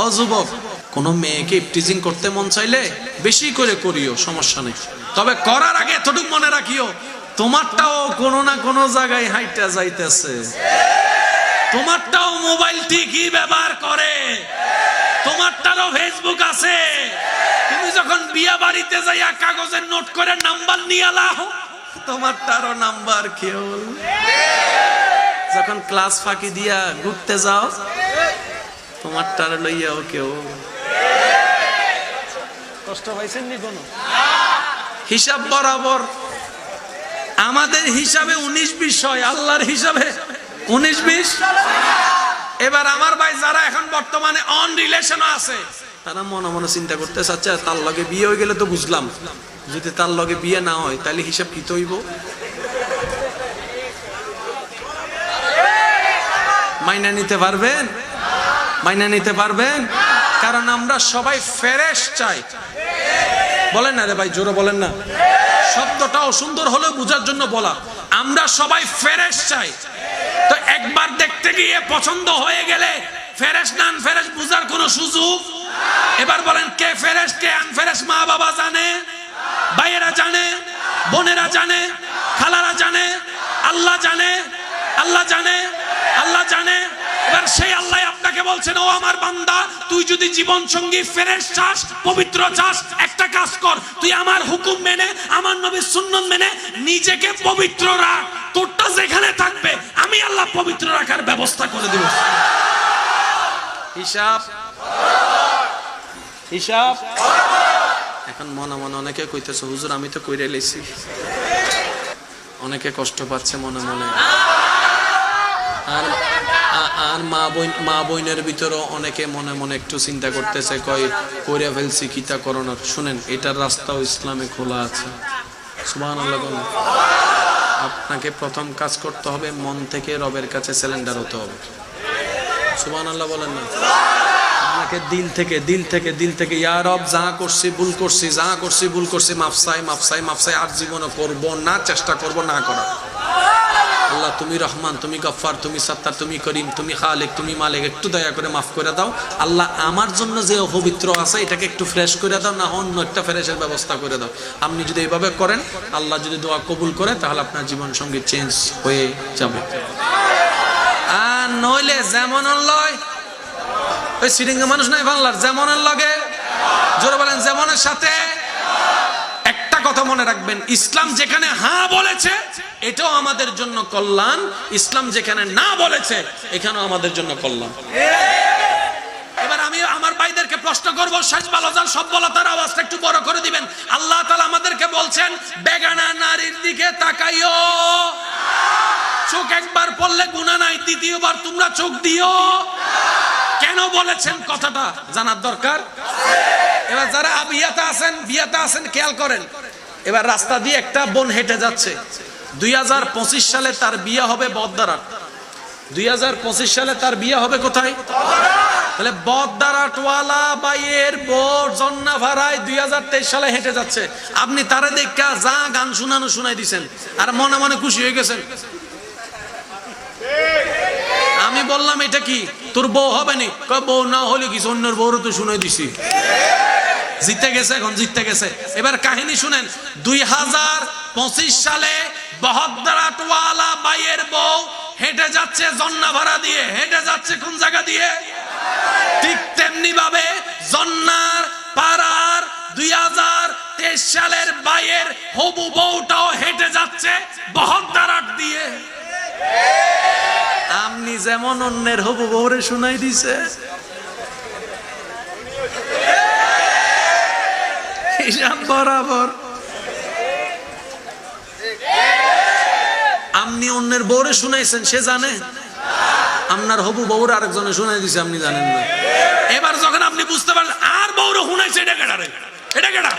ও যুবক, কোন মেয়েকে ইপটিজিং করতে মন চাইলে বেশি করে করিও, সমস্যা নেই। তবে করার আগে এতটুকু মনে রাখিও, তোমারটাও কোনো না কোনো জায়গায় হাইটা যাইতেছে। তোমারটাও মোবাইল ঠিকই ব্যবহার করে। তোমারটারও ফেসবুক আছে। তুমি যখন বিয়া বাড়িতে যাইয়া কাগজের নোট করে নাম্বার নিয়ে আলাও তোমারটারও নাম্বার কেউ। যখন ক্লাস ফাঁকি দিয়া ঘুরতে যাও তোমারটার লইয়াও কেউ। কষ্ট পাইছেন নি কোনো? হিসাব বরাবর। আমাদের হিসাবে উনিশ বিশ হয় আল্লাহর হিসাবে উনিশ বিশ। এবার আমার ভাই যারা এখন বর্তমানে অন রিলেশন আছে তারা মনে মনে চিন্তা করতে চাচ্ছে তার লগে বিয়ে হয়ে গেলে তো বুঝলাম। যদি তার লগে বিয়ে না হয় তাহলে হিসাব কি তৈব? মাইনা নিতে পারবেন? মাইনা নিতে পারবেন কারণ আমরা সবাই ফেরেশ চাই। বলেন না রে ভাই, জোরে বলেন না। শব্দটাও সুন্দর হলেও বোঝার জন্য বলা। আমরা সবাই ফেরেশ চাই। তো একবার দেখতে গিয়ে পছন্দ হয়ে গেলে ফেরেশ নান ফেরেশ বুঝার কোনো সুযোগ? এবার বলেন, কে ফেরেশ, কে আনফেরেশ মা বাবা জানে? ভাইয়েরা জানে? বোনেরা জানে? খালারা জানে? আল্লাহ জানে? আল্লাহ জানে আল্লাহ জানে এবার সেই আল্লাহ বলছেন, ও আমার বান্দা, তুই যদি জীবন সঙ্গী ফেরেশ চাস, পবিত্র চাস, একটা কাজ কর। তুই আমার হুকুম মেনে, আমার নবীর সুন্নত মেনে নিজেকে পবিত্র রাখ। তোরটা যেখানে থাকবে, আমি আল্লাহ পবিত্র রাখার ব্যবস্থা করে দেব। হিসাব। হিসাব। এখন মনে মনে অনেকে কইতেছে, হুজুর, আমি তো কইরে লেছি অনেকে কষ্ট পাচ্ছে মনে মনে। আর আর মা বোন, মা বোনের ভিতরও অনেকে মনে মনে একটু চিন্তা করতেছে, কয় করে ফেলছি কিতা করোনার শুনেন, এটার রাস্তাও ইসলামে খোলা আছে। সুবাহ আপনাকে প্রথম কাজ করতে হবে, মন থেকে রবের কাছে সিলিন্ডার হতে হবে। সুবাহ আল্লাহ বলেন না। আপনাকে দিল থেকে দিল থেকে দিল থেকে, ইয়া রব, যা করছি, ভুল করছি, যা করছি, ভুল করছি মাফসাই মাফসাই মাফসাই আর জীবনে করব না, চেষ্টা করব না করার। আল্লাহ, তুমি রহমান, তুমি গফফার, তুমি সত্তার, তুমি করিম, তুমি খালেক, তুমি মালিক, একটু দয়া করে মাফ করে দাও। আল্লাহ আমার জন্য যে অপবিত্র আছে, এটাকে একটু ফ্রেশ করে দাও, না অন্য একটা ফ্রেশের ব্যবস্থা করে দাও। আপনি যদি এইভাবে করেন, আল্লাহ যদি দোয়া কবুল করে, তাহলে আপনার জীবন সঙ্গী চেঞ্জ হয়ে যাবে। নইলে যেমন লয়, ওই সিরিঙ্গা মানুষ নাই বাংলার যেমনের লগে, জোরে বলেন যেমনের সাথে। কথা মনে রাখবেন। ইসলাম যেখানে হ্যাঁ বলেছে, এটাও আমাদের জন্য কল্যাণ। ইসলাম যেখানে না বলেছে, এখানেও আমাদের জন্য কল্যাণ। এবার আমি আমার ভাইদেরকে প্রশ্ন করব আওয়াজটা একটু বড় করে দিবেন। আল্লাহ তালা আমাদেরকে বলছেন, বেগানা নারীর দিকে তাকাইও। চোখ একবার পড়লে গুণা নাই দ্বিতীয়বার তোমরা চোখ দিও। কেন বলেছেন কথাটা জানার দরকার? এবার যারা বিয়াতে আছেন বিয়াতে আছেন, খেয়াল করেন। এবার রাস্তা দিয়ে একটা বোন হেঁটে যাচ্ছে। দুই হাজার পঁচিশ সালে তার বিয়ে হবে বদ্দারাট দুই সালে তার বিয়ে হবে কোথায়? তাহলে বদ্দারাটওয়ালা বাইয়ের বোর জন্না ভাড়ায় দুই হাজার তেইশ সালে হেঁটে যাচ্ছে। আপনি তারে দেখা যা গান শুনানো শুনাই দিছেন, আর মনে মনে খুশি হয়ে গেছেন। আমি বললাম, এটা কি? তোর বউ হবে নি? বউ না হলে কি অন্যের বউরও তো শুনে দিছি? জিতে গেছে, এখন জিততে গেছে। এবার কাহিনী শুনেন, দুই হাজার পঁচিশ সালে বহদ্দারাটওয়ালা বাইয়ের বউ হেঁটে যাচ্ছে জন্না ভাড়া দিয়ে। হেঁটে যাচ্ছে কোন জায়গা দিয়ে? ঠিক তেমনি ভাবে জন্নার পাড়ার দুই হাজার তেইশ সালের বাইয়ের হবু বউটাও হেঁটে যাচ্ছে বহদ্দারাট দিয়ে। আপনি যেমন অন্যের হবু বউরে শুনাই দিছে হিসাব বরাবর? আপনি অন্যের বউরে শুনাইছেন, সে জানে? আপনার হবু বউর আরেকজনে শুনাই দিছে, আপনি জানেন না। এবার যখন আপনি বুঝতে পারলেন, আর বউরে শুনাইছে, এটা কেটারে এটা কেডা?